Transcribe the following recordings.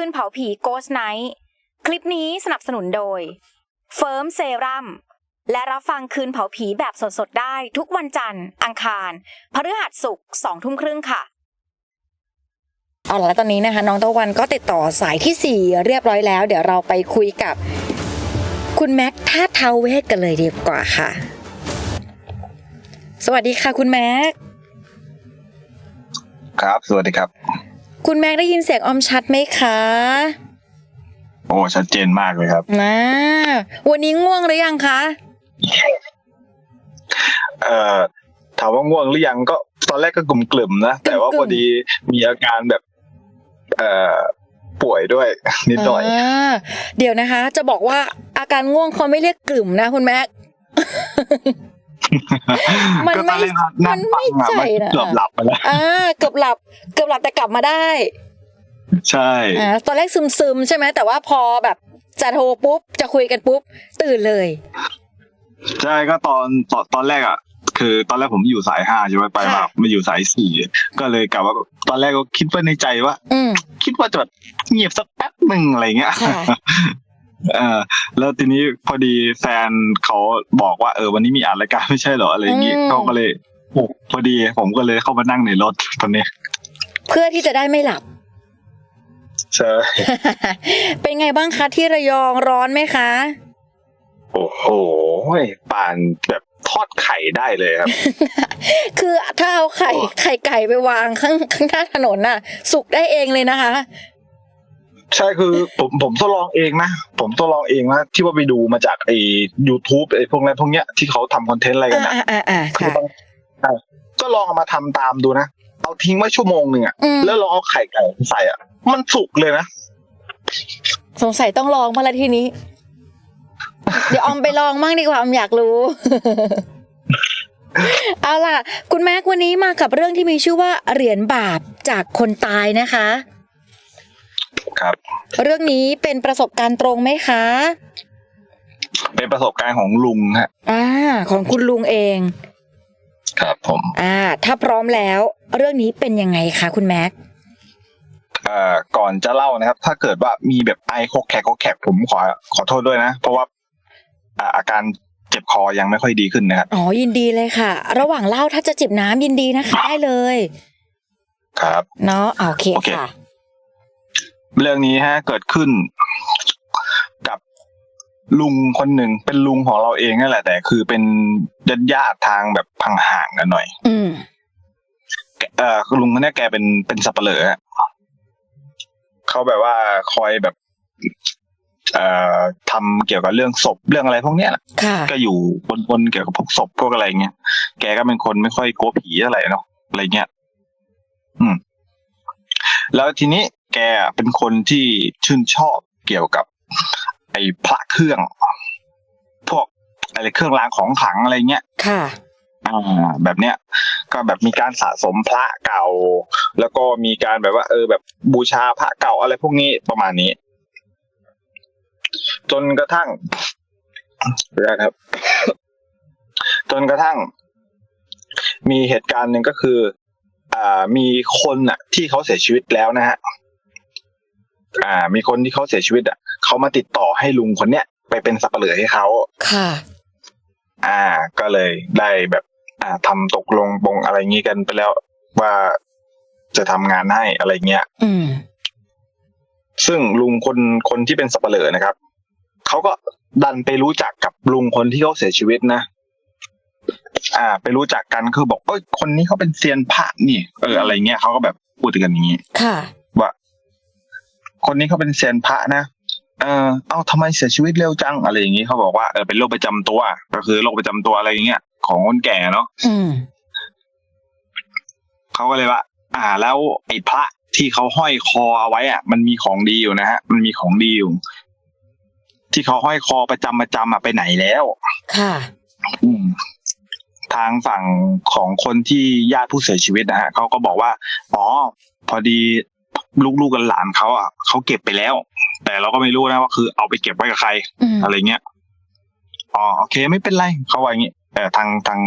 คืนเผาผีโกสไนท์คลิปนี้สนับสนุนโดย เฟิร์มเซรั่มและรับฟังคืนเผาผีแบบสดๆ ได้ทุกวันจันทร์ อังคาร พฤหัสศุกร์สองทุ่มครึ่งค่ะ เอาละแล้วตอนนี้นะคะ น้องตะวันก็ติดต่อสายที่ 4 เรียบร้อยแล้ว เดี๋ยวเราไปคุยกับ คุณแม็กท่าเทาเวทกันเลยดีกว่าค่ะ สวัสดีค่ะคุณแม็กครับ สวัสดีครับ คุณแม็กได้ยินเสียงออมชัดไหมคะ โอ้ชัดเจนมากเลยครับนะวันนี้ง่วงหรือยังคะ เอ่อถามว่าง่วงหรือยังก็ตอนแรกก็กลุ่มกลุ่มๆนะ แต่ว่าพอดีมีอาการแบบ เอ่อป่วยด้วยนิดหน่อยาเดี๋ยวนะคะ จะบอกว่าอาการง่วงเขาไม่เรียกกลุ่มนะคุณแม็ก มันก็ตไม่อนแรกนั่งมันไม่ฟังอะใช่มันนะเกือบหลับไปแล้วอ่าเกือบหลับ เกือบหลับแต่กลับมาได้ ใช่อ่าตอนแรกซึมซึมๆใช่ไหมแต่ว่าพอแบบจะโทรปุ๊บจะคุยกันปุ๊บ ตื่นเลยใช่ก็ตอนตอนตอนแรกอะคือตอนแรกผมอยู่สายห้าใช่ไหมไปมาค่ะมาอยู่สายสี่ก็เลยกลับว่าตอนแรกก็คิดว่าในใจว่าอืมคิดว่าจะแบบเงียบสักแป๊บหนึ่งอะไรเงี้ยค่ะเออแล้วทีนี้พอดีแฟนเขาบอกว่าเออวันนี้มีอ่านรายการไม่ใช่เหรออะไรอย่างงี้อืม เขาก็เลยโอ้พอดีผมก็เลยเข้ามานั่งในรถตอนนี้เพื่อที่จะได้ไม่หลับ ใช่เป็นไงบ้างคะที่ระยองร้อนไหมคะ โอ้โหป่านแบบทอดไข่ได้เลยครับ คือถ้าเอาไข่โอ้ไข่ไก่ไปวางข้างข้างหน้าถนนน่ะ สุกได้เองเลยนะคะ ใช่คือผมผมทดลองเองนะ ผมทดลองเองนะที่ว่าไปดูมาจากไอ้ YouTube ไอ้พวกนั้นพวกเนี้ยที่เขาทำคอนเทนต์อะไรกันอ่านะอ่าอ่าคือค่ะบางอะก็ลองเอามาทำตามดูนะเอาทิ้งไว้ชั่วโมงหนึ่งอะอืมแล้วลองเอาไข่ไก่ใส่อะมันสุกเลยนะสงสัยต้องลองมาละทีนี้ เดี๋ยวออมไปลองมั่งดีกว่าออมอยากรู้เอาล่ะ คุณแม็กวันนี้มากับเรื่องที่มีชื่อว่าเหรียญบาปจากคนตายนะคะ ครับ เรื่องนี้เป็นประสบการณ์ตรงไหมคะ เป็นประสบการณ์ของลุงฮะอ่า ของคุณลุงเอง ครับผม อ่า ถ้าพร้อมแล้ว เรื่องนี้เป็นยังไงคะคุณแม็กเอ่อก่อนจะเล่านะครับ ถ้าเกิดว่ามีแบบไอโคกแขกโคกแขกผมขอขอโทษด้วยนะ เพราะว่าอ่าอาการเจ็บคอยังไม่ค่อยดีขึ้นนะครับอ๋อยินดีเลยค่ะ ระหว่างเล่าถ้าจะจิบน้ำยินดีนะคะได้เลย ครับ เนาะอ่าโอเคโอเคค่ะ เรื่องนี้ฮะเกิดขึ้นกับลุงคนหนึ่งเป็นลุงของเราเองนั่นแหละ แต่คือเป็นญาติญาติๆทางแบบห่างๆกันหน่อย อืมเอ่อลุงคนเนี้ยแกเป็นเป็นสับเปลือฮะเขาแบบว่าคอยแบบ เอ่อทำเกี่ยวกับเรื่องศพเรื่องอะไรพวกเนี้ยแหละค่ะก็อยู่บนๆเกี่ยวกับพวกศพพวกอะไรเงี้ยแกก็เป็นคนไม่ค่อยกลัวผีอะไรเนาะอะไรเงี้ยอืม แล้วทีนี้ แกเป็นคนที่ชื่นชอบเกี่ยวกับ ไอ้พระเครื่อง พวกอะไรเครื่องรางของขลังอะไรเงี้ย ค่ะ อ่า แบบเนี้ย ก็แบบมีการสะสมพระเก่า แล้วก็มีการแบบว่า เออ แบบบูชาพระเก่าอะไรพวกนี้ประมาณนี้ จนกระทั่งนะครับ จนกระทั่ง มีเหตุการณ์หนึ่งก็คือ อ่า มีคนอะ ที่เขาเสียชีวิตแล้วนะฮะ อ่า มีคนที่เขาเสียชีวิตอะเขามาติดต่อให้ลุงคนเนี้ยไปเป็นสับเปลือให้เขาค่ะ อ่า ก็เลยได้แบบ อ่าทำตกลงปงอะไรงี้กันไปแล้วว่าจะทำงานให้อะไรเงี้ยอืม ซึ่งลุงคนคนที่เป็นสับเปลือนะครับเขาก็ดันไปรู้จักกับลุงคนที่เขาเสียชีวิตนะอ่า ไปรู้จักกันคือบอกเอ้ยคนนี้เขาเป็นเซียนพระนี่ เอออะไรเงี้ยเขาก็แบบพูดกันอย่างนี้ค่ะว่า คนนี้เขาเป็นเซียนพระนะ เออเอ้าทำไมเสียชีวิตเร็วจังอะไรอย่างนี้เขาบอกว่าเออเป็นโรคประจำตัว ก็คือโรคประจำตัวอะไรอย่างเงี้ยของคนแก่เนาะอืมเขาก็เลยว่า อ่า แล้วไอ้พระที่เขาห้อยคอเอาไว้อะ มันมีของดีอยู่นะฮะ มันมีของดีอยู่ ที่เขาห้อยคอประจำประจำอะไปไหนแล้ว ค่ะอืมทางฝั่งของคนที่ญาติผู้เสียชีวิตนะฮะเขาก็บอกว่า อ๋อ พอดี ลูกๆกับหลานเขาอะเขาเก็บไปแล้ว แต่เราก็ไม่รู้นะว่าคือเอาไปเก็บไว้กับใครอืมอะไรเงี้ยอ๋อโอเค ไม่เป็นไรเขาว่าอย่างงี้แต่ทางทาง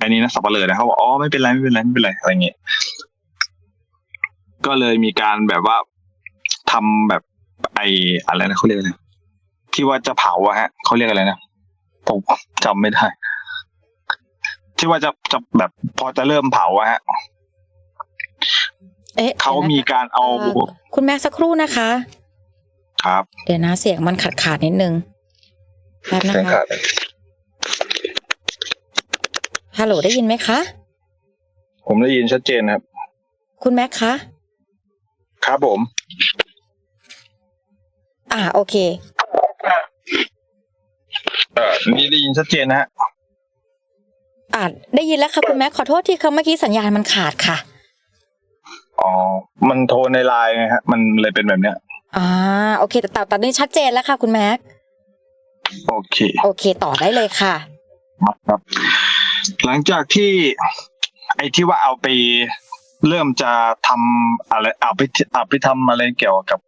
อันนี้นะสับเปลือนะเขาบอกอ๋อไม่เป็นไรไม่เป็นไรไม่เป็นไรอะไรเงี้ยก็เลยมีการแบบว่าทำแบบไออะไรนะเขาเรียกอะไรที่ว่าจะเผาอะฮะเขาเรียกอะไรนะผมจำไม่ได้ ที่ว่าจะจะแบบพอจะเริ่มเผาอะฮะ เอ๊ะเขามีดี๋ยวนะคะการเอาเอ่อคุณแม็กซ์สักครู่นะคะ ครับ เดี๋ยวนะเสียงมันขาดขาดๆนิดนึงแป๊บนะเสียงคะขาดฮัลโหลได้ยินไหมคะ ผมได้ยินชัดเจนครับ คุณแม็กซ์คะ ครับผม อ่าโอเคเออนี่ได้ยินชัดเจนนะฮะอ่าได้ยินแล้วค่ะคุณแม็กซ์ขอโทษที่เขาเมื่อกี้สัญญาณมันขาดค่ะ อ๋อ มันโทรในไลน์ไงฮะ มันเลยเป็นแบบเนี้ย อ่า โอเค แต่แต่ตอนนี้ชัดเจนแล้วค่ะ คุณแม็กซ์โอเค โอเค ต่อได้เลยค่ะ ครับ หลังจากที่ ไอ้ที่ว่าเอาไปเริ่มจะทำอะไรเอาไปเอาไปทำอะไรเกี่ยวกับ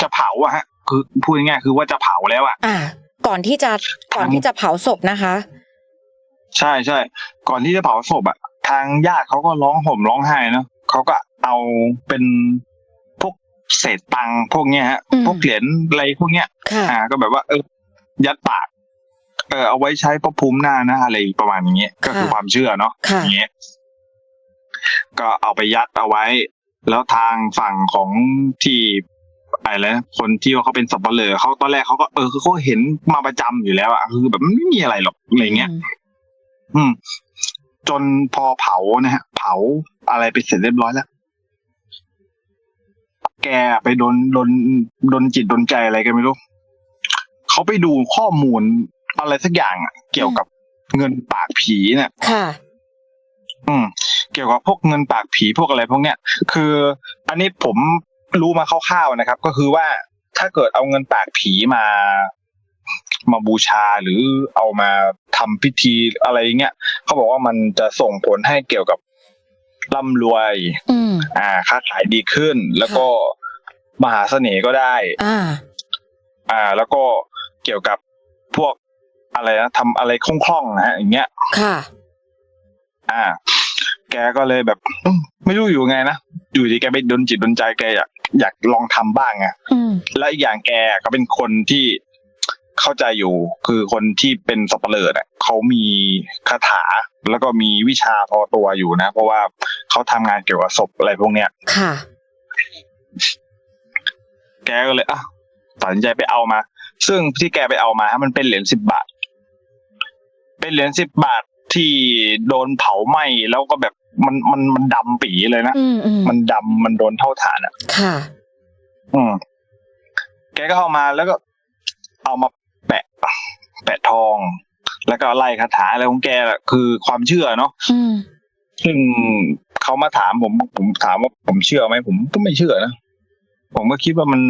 จะเผาอะฮะ คือพูดง่ายๆคือว่าจะเผาแล้วอะอ่า ก่อนที่จะก่อนที่จะเผาศพนะคะ ใช่ใช่ก่อนที่จะเผาศพอะทางญาติเขาก็ร้องห่มร้องไห้เนอะ เขาก็เอาเป็นพวกเศษตังค์พวกเนี้ยฮะอืมพวกเหรียญอะไรพวกเนี้ยค่ะอ่า ก็แบบว่า เออ ยัดปาก เออเอาไว้ใช้พระภูมิหน้านะอะไรประมาณอย่างเงี้ยก็คือค่ะความเชื่อเนาะค่ะอย่างเงี้ยก็เอาไปยัดเอาไว้ แล้วทางฝั่งของที่อะไรนะคนที่ว่าเขาเป็นสับเปลือเขาตอนแรกเขาก็เออคือเขาเห็นมาประจำอยู่แล้วอะคือแบบไม่มีอะไรหรอกอะไรเงี้ย อืม จนพอเผานะฮะ เผาอะไรไปเสร็จเรียบร้อยแล้ว แกไปโดนโดนโดนจิตโดนใจอะไรกันไม่รู้เขาไปดูข้อมูลอะไรสักอย่างอะเกี่ยวกับเงินปากผีเนี่ยค่ะ อืม เกี่ยวกับพวกเงินปากผีพวกอะไรพวกเนี้ย คือ อันนี้ผมรู้มาคร่าวๆนะครับ ก็คือว่าถ้าเกิดเอาเงินปากผีมา มาบูชาหรือเอามาทำพิธีอะไรเงี้ยเขาบอกว่ามันจะส่งผลให้เกี่ยวกับร่ำรวยอืมอ่าค้าขายดีขึ้น แล้วก็มหาเสน่ห์ก็ได้ อ่า อ่า แล้วก็เกี่ยวกับพวกอะไรนะทำอะไรคล่องๆนะฮะอย่างเงี้ย ค่ะ อ่า แกก็เลยแบบอืมไม่รู้อยู่ไงนะอยู่ดีแกไปดนจิตดนใจแกอยากอยากลองทำบ้างไงอืมและอีกอย่างแกก็เป็นคนที่ เข้าใจอยู่คือคนที่เป็นสับเปลือเนี่ยเขามีคาถาแล้วก็มีวิชาพอตัวอยู่นะ เพราะว่าเขาทำงานเกี่ยวกับศพอะไรพวกเนี้ยค่ะ แกก็เลยอะตัดสินใจไปเอามา ซึ่งที่แกไปเอามามันเป็นเหรียญสิบบาท เป็นเหรียญสิบบาทที่โดนเผาไหม้แล้วก็แบบมันมันมันดำปีเลยนะอืมอืมมันดำมันโดนเท่าฐานอะ ค่ะ อืมแกก็เอามาแล้วก็เอามา แปะแปะทอง แล้วก็ไล่คาถาอะไรของแกแหละคือความเชื่อเนาะอืมซึ่งเขามาถามผมผมถามว่าผมเชื่อไหมผมก็ไม่เชื่อนะผมก็คิดว่ามัน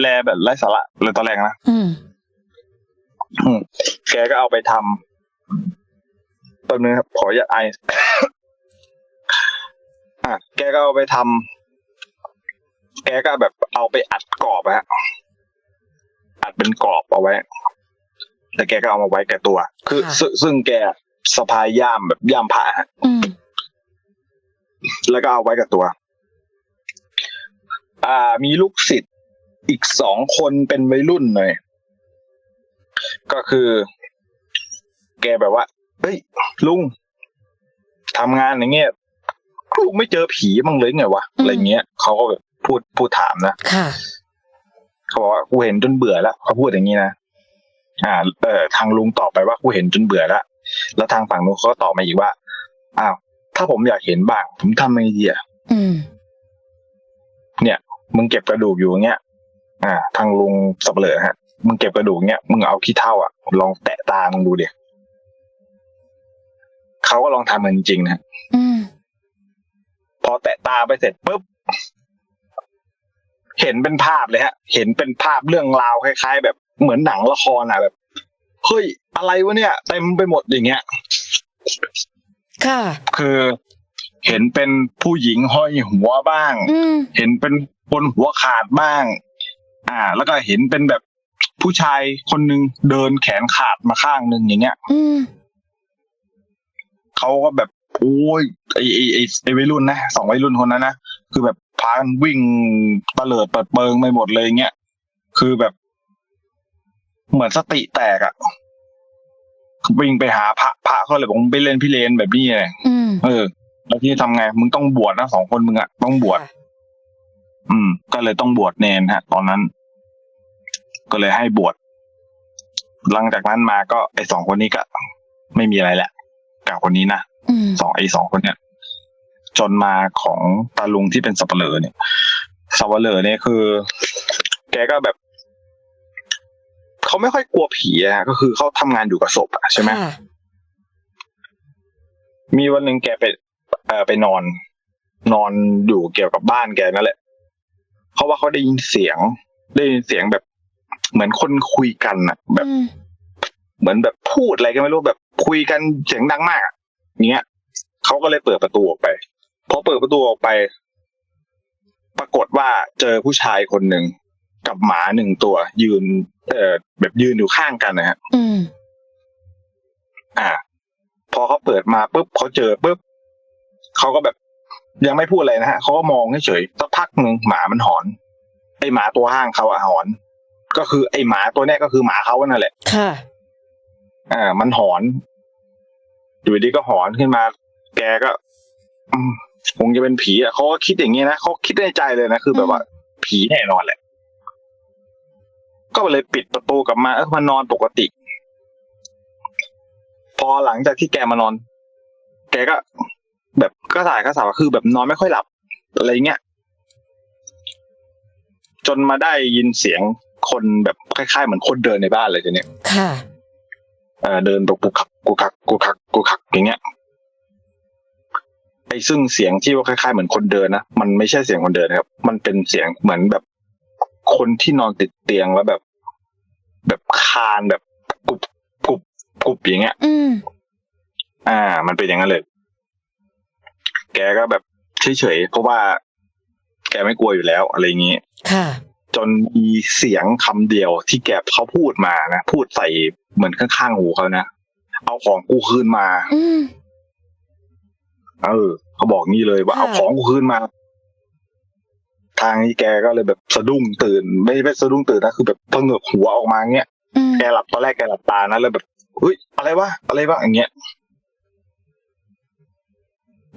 แลแบบไร้สาระเลยตอนแรกนะอืมอืมแกก็เอาไปทำแป๊บนึงครับขออย่าตไออะแกก็เอาไปทำแกก็แบบเอาไปอัดกรอบอะฮะ อัดเป็นกรอบเอาไว้ แล้วแกก็เอามาไว้กับตัว คือค่ะซึ่งซึ่งแกสะพายย่ามแบบย่ามผ้าฮะอืมแล้วก็เอาไว้กับตัว อ่า มีลูกศิษย์อีกสองคนเป็นวัยรุ่นหน่อย ก็คือ แกแบบว่า เฮ้ย ลุงทำงานอย่างเงี้ยลุงไม่เจอผีบ้างเลยไงวะ อะไรเงี้ย เขาก็แบบพูดพูดถามนะ ค่ะ เขาบอกว่ากูเห็นจนเบื่อแล้วเขาพูดอย่างนี้นะอ่า เออทางลุงตอบไปว่ากูเห็นจนเบื่อแล้วแล้วทางฝั่งนู้นเขาก็ตอบมาอีกว่าอ้าวถ้าผมอยากเห็นบ้างผมทำไงดีอะอืมมึงเก็บกระดูกอยู่อย่างเงี้ยอ่า ทางลุงสับเหลือฮะมึงเก็บกระดูกเงี้ยมึงเอาขี้เท่าอะลองแตะตามึงดูเดียเขาก็ลองทำกันจริงๆนะฮะอืมพอแตะตาไปเสร็จปุ๊บ เห็นเป็นภาพเลยฮะ เห็นเป็นภาพเรื่องราวคล้าย ๆ แบบเหมือนหนังละครอะแบบเฮ้ยอะไรวะเนี่ยเต็มไปหมดอย่างเงี้ยค่ะ คือเห็นเป็นผู้หญิงห้อยหัวบ้างอืมเห็นเป็นคนหัวขาดบ้าง อ่า แล้วก็เห็นเป็นแบบผู้ชายคนหนึ่งเดินแขนขาดมาข้างหนึ่งอย่างเงี้ยอืมเขาก็แบบโอ้ยไอไอไอไอวัยรุ่นนะสองวัยรุ่นคนนั้นนะคือแบบ พากันวิ่งเตลิดเปิดเปิงไปหมดเลยเงี้ยคือแบบ เหมือนสติแตกอะวิ่งไปหาพระพระเขาเลยบอกมึงไปเล่นพี่เลนแบบนี้ไงอืมเออ แล้วที่ทำไงมึงต้องบวชนะสองคนมึงอะต้องบวชค่ะอืม ก็เลยต้องบวชเนนฮะ ตอนนั้น ก็เลยให้บวชหลังจากนั้นมาก็ไอสองคนนี้ก็ไม่มีอะไรแหละกับคนนี้นะอืมสองไอสองคนเนี่ย จนมาของตาลุงที่เป็นสับเปลือเนี่ยสับเปลือเนี่ยคือ แกก็แบบเขาไม่ค่อยกลัวผีอะก็คือเขาทำงานอยู่กับศพอะใช่ไหมค่ะมีวันหนึ่งแกไปเอ่อไปนอน นอนอยู่เกี่ยวกับบ้านแกนั่นแหละเพราะว่าเขาได้ยินเสียง ได้ยินเสียงแบบ เหมือนคนคุยกันอะแบบอืมเหมือนแบบพูดอะไรก็ไม่รู้แบบคุยกันเสียงดังมากอะเงี้ยเขาก็เลยเปิดประตูออกไป พอเปิดประตูออกไป ปรากฏว่าเจอผู้ชายคนหนึ่งกับหมาหนึ่งตัว ยืน เอ่อแบบยืนอยู่ข้างกันนะฮะอืม อ่า พอเขาเปิดมาปุ๊บเขาเจอปุ๊บเขาก็แบบ ยังไม่พูดอะไรนะฮะเขาก็มองเฉยๆสักพักหนึ่งหมามันหอน ไอหมาตัวห้างเขาอะหอน ก็คือไอหมาตัวเนี้ยก็คือหมาเขานั่นแหละ ค่ะ อ่า มันหอน อยู่ดีก็หอนขึ้นมา แกก็ อืม คงจะเป็นผีอะเขาก็คิดอย่างนี้นะเขาคิดในใจเลยนะคือแบบว่า ผีแน่นอนแหละ ก็เลยปิดประตูกลับมาเออมานอนปกติ พอหลังจากที่แกมานอน แกก็ แบบก็ถ่ายก็สาวคือแบบนอนไม่ค่อยหลับ อะไรเงี้ยจนมาได้ยินเสียงคนแบบคล้ายๆเหมือนคนเดินในบ้านเลยทีเนี้ยค่ะ เอ่อเดินแบบกุกคักกุกคักกุกคักกุก ซึ่งเสียงที่ว่าคล้ายๆเหมือนคนเดินนะมันไม่ใช่เสียงคนเดินนะครับ มันเป็นเสียงเหมือนแบบ คนที่นอนติดเตียงแล้วแบบ แบบคานแบบกรุบกรุบกรุบอย่างเงี้ย อืม อ่า มันเป็นอย่างนั้นเลย แกก็แบบเฉยๆเพราะว่า แกไม่กลัวอยู่แล้ว อะไรอย่างงี้ค่ะ จนมีเสียงคำเดียวที่แกเขาพูดมานะพูดใส่เหมือนข้างๆหูเขานะเอาของกูคืนมา อืม เออเขาบอกงี้เลยว่าค่ะเอาของกูคืนมา ทางนี้แกก็เลยแบบสะดุ้งตื่น ไม่ไม่สะดุ้งตื่นนะคือแบบพงเงือกหัวออกมาเงี้ยอืมแกหลับตอนแรกแกหลับตานะแล้วแบบเฮ้ยอะไรวะอะไรวะอย่างเงี้ย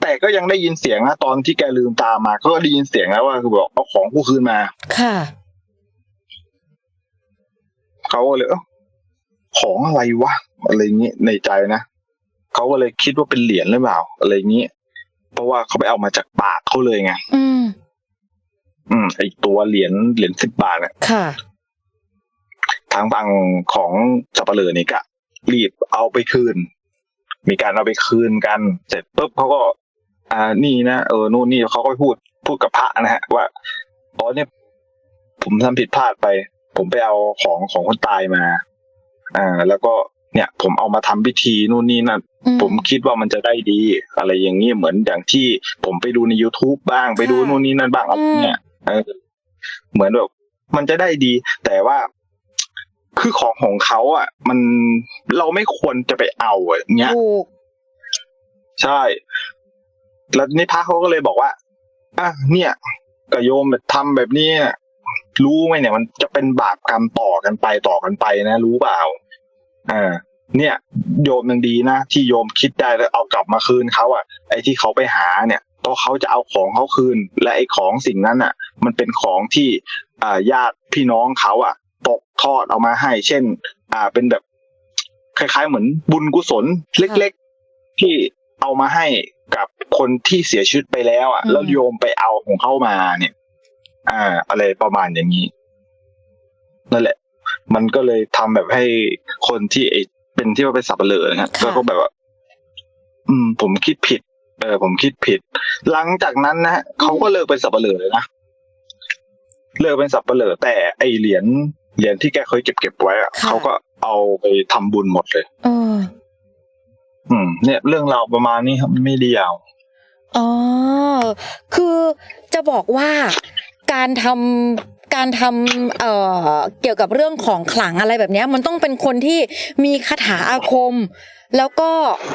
แต่ก็ยังได้ยินเสียงนะตอนที่แกลืมตามาก็ได้ยินเสียงแล้วว่าคือบอกเอาของกูคืนมา ค่ะเขาก็เลยเอ้าของอะไรวะอะไรเงี้ยในใจนะ เขาก็เลยคิดว่าเป็นเหรียญหรือเปล่า อะไรเงี้ยเพราะว่าเขาไปเอามาจากปากเขาเลยไงอืม อืมไอตัวเหรียญเหรียญสิบบาทเนี่ยค่ะ ทางฝั่งของสับปะเลอนี่ก็รีบเอาไปคืน มีการเอาไปคืนกัน เสร็จปุ๊บเขาก็ อ่านี่นะเออนู่นนี่เขาก็ไปพูดพูดกับพระนะฮะ ว่าอ๋อเนี่ยผมทำผิดพลาดไป ผมไปเอาของของคนตายมา อ่า แล้วก็ เนี่ย ผมเอามาทำพิธีนู่นนี่นั่นอืมผมคิดว่ามันจะได้ดี อะไรอย่างนี้เหมือนอย่างที่ผมไปดูใน youtube บ้างไปดูค่ะนู่นนี่นั่นบ้างอะไรเนี่ยเออเหมือนแบบมันจะได้ดี แต่ว่าคือของของเขาอะ มันเราไม่ควรจะไปเอาอะอย่างเงี้ยถูกใช่ แล้วนี่พระเขาก็เลยบอกว่าอะเนี่ยกโยมแบบทำแบบนี้น่ะรู้ไหมเนี่ย มันจะเป็นบาปกรรมต่อกันไปต่อกันไปนะ รู้เปล่า อ่าเนี่ยโยมยังดีนะที่โยมคิดได้แล้วเอากลับมาคืนเขาอะ ไอ้ที่เขาไปหาเนี่ยเพราะเขาจะเอาของเขาคืน และไอ้ของสิ่งนั้นอะ มันเป็นของที่อ่าญาติพี่น้องเขาอะ ตกทอดเอามาให้ เช่น อ่าเป็นแบบ คล้าย ๆ เหมือนบุญกุศล เล็ก ๆ ที่เอามาให้กับคนที่เสียชีวิตไปแล้ว อะอืมแล้วโยมไปเอาของเข้ามาเนี่ย อ่า อะไรประมาณอย่างนี้นั่นแหละ มันก็เลยทำแบบให้คนที่ไอ้เป็นที่ว่าเป็นสับเปลือนะฮะค่ะก็แบบว่า อืม ผมคิดผิด เออ ผมคิดผิด หลังจากนั้นนะฮะเขาก็เลิกเป็นสับเปลือเลยนะเลิกเป็นสับเปลือแต่ไอเหรียญเหรียญที่แกเคยเก็บเก็บไว้อะค่ะเขาก็เอาไปทำบุญหมดเลยเอออืม เนี่ยเรื่องราวประมาณนี้ครับไม่ได้ยาวอ๋อคือจะบอกว่า การทำการทำเอ่อเกี่ยวกับเรื่องของขลังอะไรแบบเนี้ยมันต้องเป็นคนที่มีคาถาอาคม แล้วก็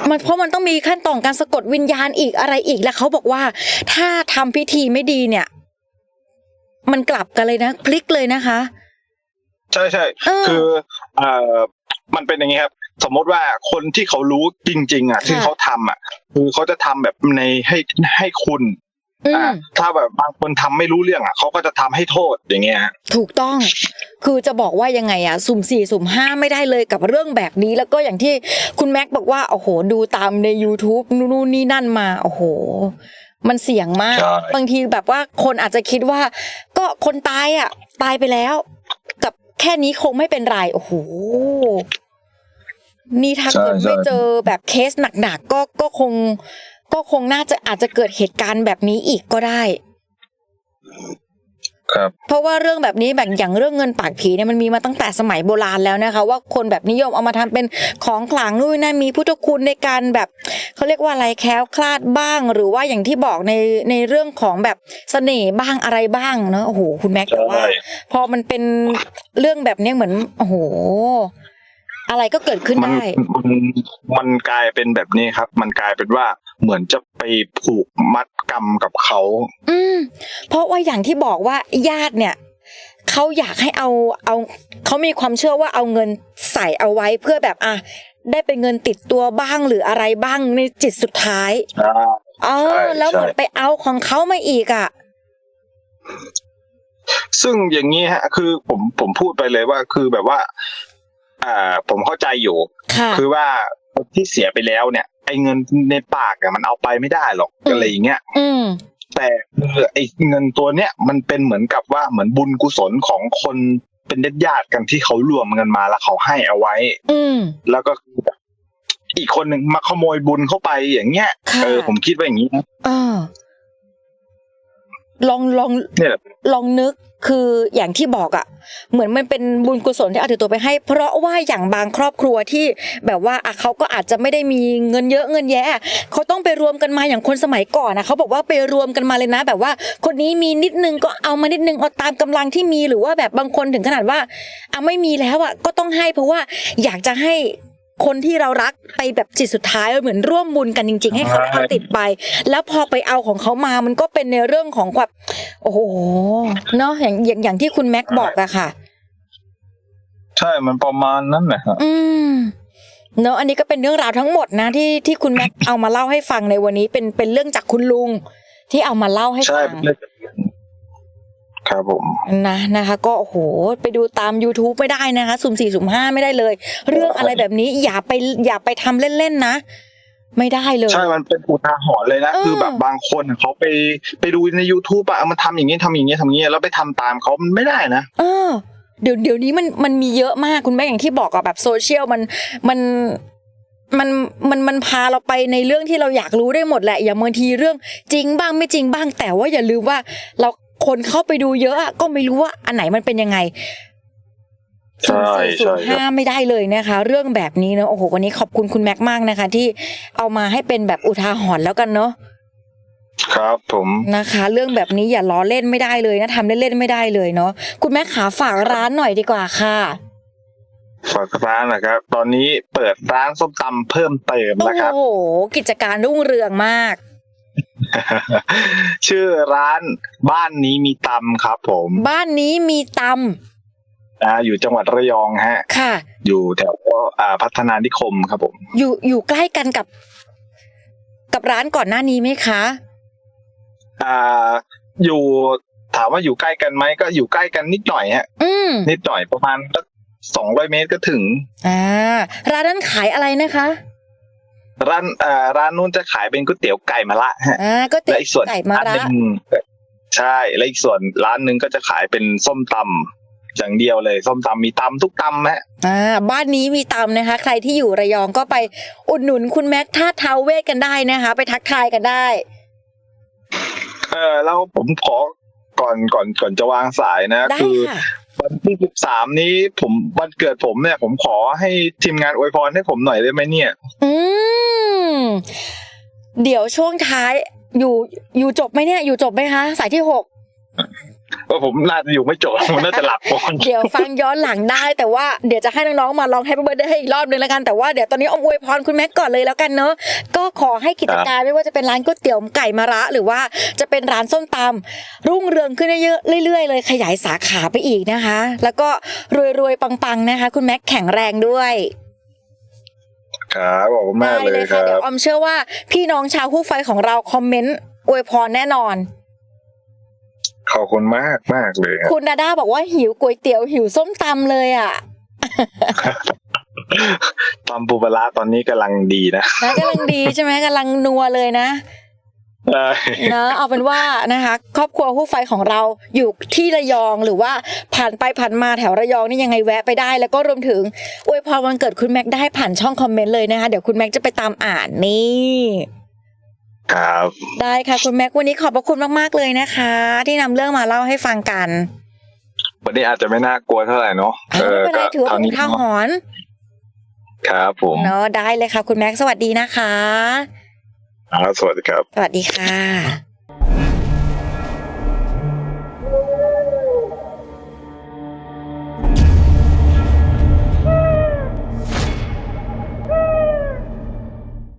มันเพราะมันต้องมีขั้นตอนการสะกดวิญญาณอีกอะไรอีกแล้วเขาบอกว่า ถ้าทำพิธีไม่ดีเนี่ย มันกลับกันเลยนะพลิกเลยนะคะ ใช่ใช่เออคือเอ่อมันเป็นอย่างนี้ครับ สมมติว่าคนที่เขารู้จริง ๆ อะที่ค่ะเขาทำอะ คือเขาจะทำแบบในให้ให้คุณ อือ่ามถ้าแบบบางคนทำไม่รู้เรื่องอะเขาก็จะทำให้โทษอย่างเงี้ยฮะถูกต้อง คือจะบอกว่ายังไงอะสุ่มสี่สุ่มห้าไม่ได้เลยกับเรื่องแบบนี้ แล้วก็อย่างที่คุณแม็กบอกว่าโอ้โหดูตามใน YouTube นู่นนี่นั่นมาโอ้โห มันเสี่ยงมากใช่บางทีแบบว่าคนอาจจะคิดว่า ก็คนตายอะตายไปแล้ว กับแค่นี้คงไม่เป็นไรโอ้โหนี่ถ้าเกิดไม่เจอแบบเคสหนักๆก็ก็คง ก็คงน่าจะอาจจะเกิดเหตุการณ์แบบนี้อีกก็ได้ครับเพราะว่าเรื่องแบบนี้แบบอย่างเรื่องเงินปากผีเนี่ยมันมีมาตั้งแต่สมัยโบราณแล้วนะคะ ว่าคนแบบนิยมเอามาทำเป็นของขลังนู่นนั่นมีพุทธคุณในการแบบเขาเรียกว่าอะไรแคล้วคลาดบ้าง หรือว่าอย่างที่บอกในในเรื่องของแบบเสน่ห์บ้างอะไรบ้างเนอะโอ้โหคุณแม็กซ์แต่ว่าใช่พอมันเป็นเรื่องแบบเนี้ยเหมือนโอ้โห อะไรก็เกิดขึ้นมันได้มันมันกลายเป็นแบบนี้ครับ มันกลายเป็นว่าเหมือนจะไปผูกมัดกรรมกับเขา อืม เพราะว่าอย่างที่บอกว่าญาติเนี่ยเขาอยากให้เอาเอาเขามีความเชื่อว่าเอาเงินใส่เอาไว้เพื่อแบบอะได้เป็นเงินติดตัวบ้างหรืออะไรบ้างในจิตสุดท้ายอ่าเอใช่อแล้วใช่มันไปเอาของเขามาอีกอะซึ่งอย่างนี้ฮะ คือผมผมพูดไปเลยว่าคือแบบว่า อ่าผมเข้าใจอยู่ค่ะคือว่าคนที่เสียไปแล้วเนี่ยไอ้เงินในปากอะมันเอาไปไม่ได้หรอกอืมอะไรอย่างเงี้ยอืมแต่คือไอ้เงินตัวเนี้ยมันเป็นเหมือนกับว่าเหมือนบุญกุศลของคนเป็นญาติๆกันที่เขารวมกันมาแล้วเขาให้เอาไว้ อืมแล้วก็คือแบบอีกคนหนึ่งมาขโมยบุญเข้าไปอย่างเงี้ยค่ะเออผมคิดว่าอย่างนี้นะเออ ลองลองเนี่ยแหละลองนึกคืออย่างที่บอกอะ่ะ เหมือนมันเป็นบุญกุศลที่เอาติดตัวไปให้ เพราะว่าอย่างบางครอบครัวที่แบบว่าอะเขาก็อาจจะไม่ได้มีเงินเยอะเงินแยะเขาต้องไปรวมกันมาอย่างคนสมัยก่อนนะเขาบอกว่าไปรวมกันมาเลยนะ แบบว่า คนนี้มีนิดนึงก็เอามานิดนึงเอาตามกำลังที่มีหรือว่าแบบบางคนถึงขนาดว่าอะไม่มีแล้วอะก็ต้องให้เพราะว่าอยากจะให้ คนที่เรารักไปแบบจิตสุดท้ายเหมือนร่วมบุญกันจริง ๆ ให้เขาได้เอาติดไป แล้วพอไปเอาของเขามามันก็เป็นในเรื่องของแบบโอ้โหเนาะอย่างอย่างอย่างที่คุณแม็กบอกอะค่ะ ใช่มันประมาณนั้นแหละฮะอืมเนาะอันนี้ก็เป็นเรื่องราวทั้งหมดนะที่ที่คุณแม็กเอามาเล่าให้ฟังในวันนี้เป็นเป็นเรื่องจากคุณลุงที่เอามาเล่าให้ใช่ฟังเป็นเรื่อง ครับผมนะนะคะก็โอ้โหไปดูตาม YouTube ไม่ได้นะคะสุ่มสี่สุ่มห้าไม่ได้เลย เรื่องอะไรแบบนี้อย่าไปอย่าไปทำเล่นๆนะ ไม่ได้เลย ใช่ มันเป็นอุทาหรณ์เลยนะเออคือแบบบางคนเขาไปไปดูใน youtube อะเอามาทำอย่างนี้ทำอย่างนี้ทำอย่างนี้แล้วไปทำตามเขามันไม่ได้นะเออเดี๋ยวเดี๋ยวนี้มันมันมีเยอะมากคุณแม่อย่างที่บอกอะแบบโซเชียลมันมันมันมันมันพาเราไปในเรื่องที่เราอยากรู้ได้หมดแหละ อย่างบางทีเรื่องจริงบ้างไม่จริงบ้าง แต่ว่าอย่าลืมว่าเรา คนเข้าไปดูเยอะอะก็ไม่รู้ว่าอันไหนมันเป็นยังไงใช่สุ่มสี่ใช่สุ่มห้าไม่ได้เลยนะคะ เรื่องแบบนี้เนอะโอ้โหวันนี้ขอบคุณคุณแม็กมากนะคะ ที่เอามาให้เป็นแบบอุทาหรณ์แล้วกันเนาะครับผมนะคะ เรื่องแบบนี้อย่าล้อเล่นไม่ได้เลยนะทำเล่นๆไม่ได้เลยเนาะคุณแม่ขาฝากร้านหน่อยดีกว่าค่ะฝากร้านนะครับ ตอนนี้เปิดร้านส้มตำเพิ่มเติมโอ้นะครับโหกิจการรุ่งเรืองมาก ชื่อร้านบ้านนี้มีตำครับ ผม บ้านนี้มีตอ่าอยู่จังหวัดระยองฮะำค่ะ อยู่แถวอ่าพัฒนานิคมครับผม อยู่อยู่ใกล้กันกับ กับร้านก่อนหน้านี้ไหมคะ อ่า อยู่ถามว่าอยู่ใกล้กันไหมก็อยู่ใกล้กันนิดหน่อยฮะอืมนิดหน่อยประมาณสองร้อยเมตรก็ถึง อ่า ร้านนั้นขายอะไรนะคะ ร้านอ่าร้านนู้นจะขายเป็นก๋วยเตี๋ยวไก่มะละฮะอ่าก็เตี๋และยวอีกส่วนไก่มาร้านระหนึ่งใช่และอีกส่วนร้านหนึ่งก็จะขายเป็นส้มตำอย่างเดียวเลย ส้มตำมีตำทุกตำฮะ อ่าบ้านนี้มีตำนะคะ ใครที่อยู่ระยองก็ไปอุดหนุนคุณแม็กท่าเท้าเวทกันได้นะคะ ไปทักทายกันได้ เออแล้วผมขอก่อนก่อนก่อนจะวางสายนะ ได้คือค่ะ วันที่สิบสามนี้ผมวันเกิดผมเนี่ย ผมขอให้ทีมงานอวยพรให้ผมหน่อยได้ไหมเนี่ย อืม เดี๋ยวช่วงท้ายอยู่อยู่จบไหมเนี่ย อยู่จบไหมคะ สายที่หกว่าผมน่าจะอยู่ไม่จบผมน่าจะหลับก่อนเดี๋ยวฟังย้อนหลังได้ แต่ว่าเดี๋ยวจะให้น้องๆมาร้อง Happy Birthday ให้อีกรอบนึงแล้วกันแต่ว่าเดี๋ยวตอนนี้อมอวยพรคุณแม็กก่อนเลยแล้วกันเนอะก็ขอให้กิจการไม่ว่าจะเป็นร้านก๋วยเตี๋ยวไก่มะระ หรือว่าจะเป็นร้านส้มตำรุ่งเรืองขึ้นเยอะๆเรื่อยๆเลยขยายสาขาไปอีกนะคะ แล้วก็รวยๆปังๆนะคะ คุณแม็กแข็งแรงด้วย ครับขอบคุณมากได้เลเลยยคค่ะรัเดี๋ยวบออมเชื่อว่าพี่น้องชาวผู้ไฟของเราคอมเมนต์อวยพรแน่นอนขอบคุณมากมากเลยครับคุณดาด้าบอกว่าหิวก๋วยเตี๋ยวหิวส้มตำเลยอะตำปูปลาร้าตอนนี้กำลังดีนะนะกำลังดีใช่ไหมกำลังนัวเลยนะ ได้นะเอาเป็นว่านะคะ ครอบครัวผู้ไฟของเราอยู่ที่ระยองหรือว่าผ่านไปผ่านมาแถวระยองนี่ยังไงแวะไปได้ แล้วก็รวมถึงอวยพรวันเกิดคุณแม็กได้ผ่านช่องคอมเมนต์เลยนะคะเดี๋ยวคุณแม็กจะไปตามอ่านนี่ครับได้ค่ะคุณแม็กวันนี้ขอบพระคุณมากๆเลยนะคะ ที่นำเรื่องมาเล่าให้ฟังกันวันนี้อาจจะไม่น่ากลัวเท่าไหร่เนาะเอาไม่เป็นไรถือว่าเป็นอุทาหรณ์ครับผมเนาะได้เลยค่ะ คุณแม็กสวัสดีนะคะครับ สวัสดีครับ สวัสดีค่ะ